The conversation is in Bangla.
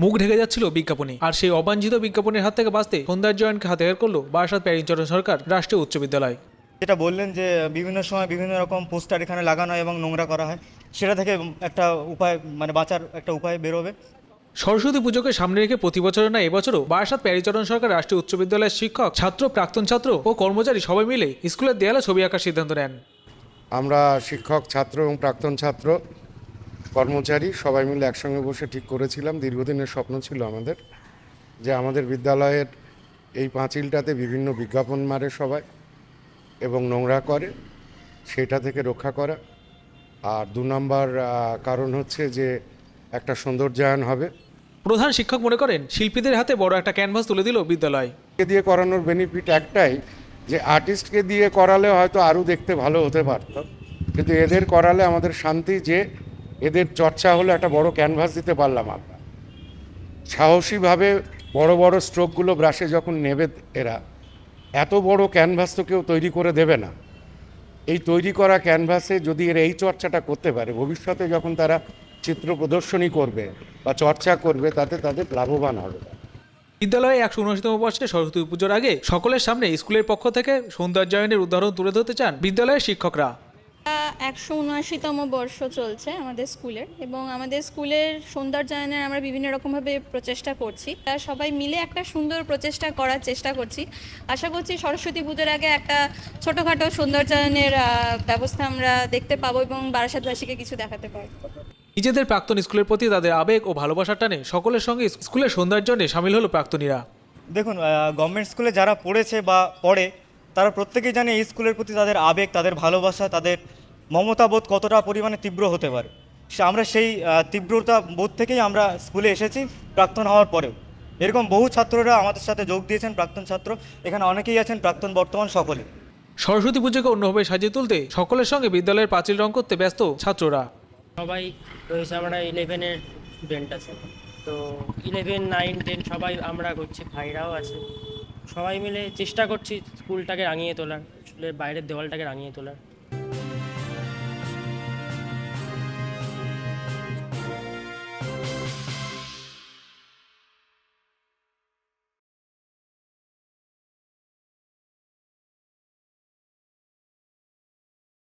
মুখ ঢেকে যাচ্ছিল বিজ্ঞাপনে। আর সেই অবাঞ্ছিত বিজ্ঞাপনের হাত থেকে বাঁচতে সৌন্দর্যায়নকে হাতিয়ার করল বারাসাত প্যারিনচরণ সরকার রাষ্ট্রীয় উচ্চ বিদ্যালয়। যেটা বললেন যে বিভিন্ন সময় বিভিন্ন রকম পোস্টার এখানে লাগানো হয় এবং নোংরা করা হয় সেটা থেকে একটা উপায় মানে বাঁচার একটা উপায় বেরোবে। সরস্বতী পুজোকে সামনে রেখে প্রতি বছরের না এবছরও বারাসাত প্যারিচরণ সরকার রাষ্ট্রীয় উচ্চ বিদ্যালয়ের শিক্ষক ছাত্র প্রাক্তন ছাত্র ও কর্মচারী সবাই মিলে স্কুলের দেয়ালে ছবি আঁকার সিদ্ধান্ত নেন। আমরা শিক্ষক ছাত্র এবং প্রাক্তন ছাত্র কর্মচারী সবাই মিলে একসঙ্গে বসে ঠিক করেছিলাম। দীর্ঘদিনের স্বপ্ন ছিল আমাদের যে আমাদের বিদ্যালয়ের এই পাঁচিলটাতে বিভিন্ন বিজ্ঞাপন মারে সবাই এবং নোংরা করে সেটা থেকে রক্ষা করা। আর দু নম্বর কারণ হচ্ছে যে একটা সৌন্দর্যায়ন হবে। প্রধান শিক্ষক মনে করেন শিল্পীদের হাতে বড় একটা ক্যানভাস তুলে দিল বিদ্যালয়। দিয়ে করানোর বেনিফিট একটাই যে আর্টিস্টকে দিয়ে করালে হয়তো আরও দেখতে ভালো হতে পারত। কিন্তু এদের করালে আমাদের শান্তি যে এদের চর্চা হলো একটা বড় ক্যানভাস দিতে পারলাম আমরা। সাহসীভাবে বড় বড় স্ট্রোকগুলো ব্রাশে যখন নেবে এরা, এত বড় ক্যানভাস তো কেউ তৈরি করে দেবে না। এই তৈরি করা ক্যানভাসে যদি এরা এই চর্চাটা করতে পারে, ভবিষ্যতে যখন তারা চিত্র প্রদর্শনী করবে বা চর্চা করবে, তাতে তাদের লাভবান হবে। বিদ্যালয়ে একশো উনআশিতম বর্ষে সরস্বতী পুজোর আগে সকলের সামনে স্কুলের পক্ষ থেকে সৌন্দর্যায়নের উদাহরণ তুলে ধরতে চান বিদ্যালয়ের শিক্ষকরা। একশো উনআশিতম বর্ষ চলছে আমাদের স্কুলের এবং আমাদের স্কুলের সৌন্দর্যায়নের আমরা বিভিন্ন রকমভাবে প্রচেষ্টা করছি। তা সবাই মিলে একটা সুন্দর প্রচেষ্টা করার চেষ্টা করছি। আশা করছি সরস্বতী পুজোর আগে একটা ছোটোখাটো সৌন্দর্যায়নের ব্যবস্থা আমরা দেখতে পাবো এবং বারাসাতবাসীকে কিছু দেখাতে পারব নিজেদের প্রাক্তন স্কুলের প্রতি তাদের আবেগ ও ভালোবাসার টানে সকলের সঙ্গে স্কুলের সৌন্দর্যনে সামিল হলো প্রাক্তনীরা। দেখুন গভর্নমেন্ট স্কুলে যারা পড়েছে বা পড়ে তারা প্রত্যেকেই জানে এই স্কুলের প্রতি তাদের আবেগ তাদের ভালোবাসা তাদের মমতাবোধ কতটা পরিমাণে তীব্র হতে পারে। সে- আমরা সেই তীব্রতা বোধ থেকেই আমরা স্কুলে এসেছি প্রাক্তন হওয়ার পরেও। এরকম বহু ছাত্ররা আমাদের সাথে যোগ দিয়েছেন প্রাক্তন ছাত্র। এখানে অনেকেই আছেন প্রাক্তন বর্তমান সকলে। সরস্বতী পুজোকে অন্যভাবে সাজিয়ে তুলতে সকলের সঙ্গে বিদ্যালয়ের পাঁচিল রং করতে ব্যস্ত ছাত্ররা। সবাই রয়েছে আমরা ইলেভেনের স্টুডেন্ট আছে। তো ইলেভেন নাইন টেন সবাই আমরা করছি ভাইরাও আছে। সবাই মিলে চেষ্টা করছি স্কুলটাকে রাঙিয়ে তোলার স্কুলের বাইরের দেওয়ালটাকে রাঙিয়ে তোলার।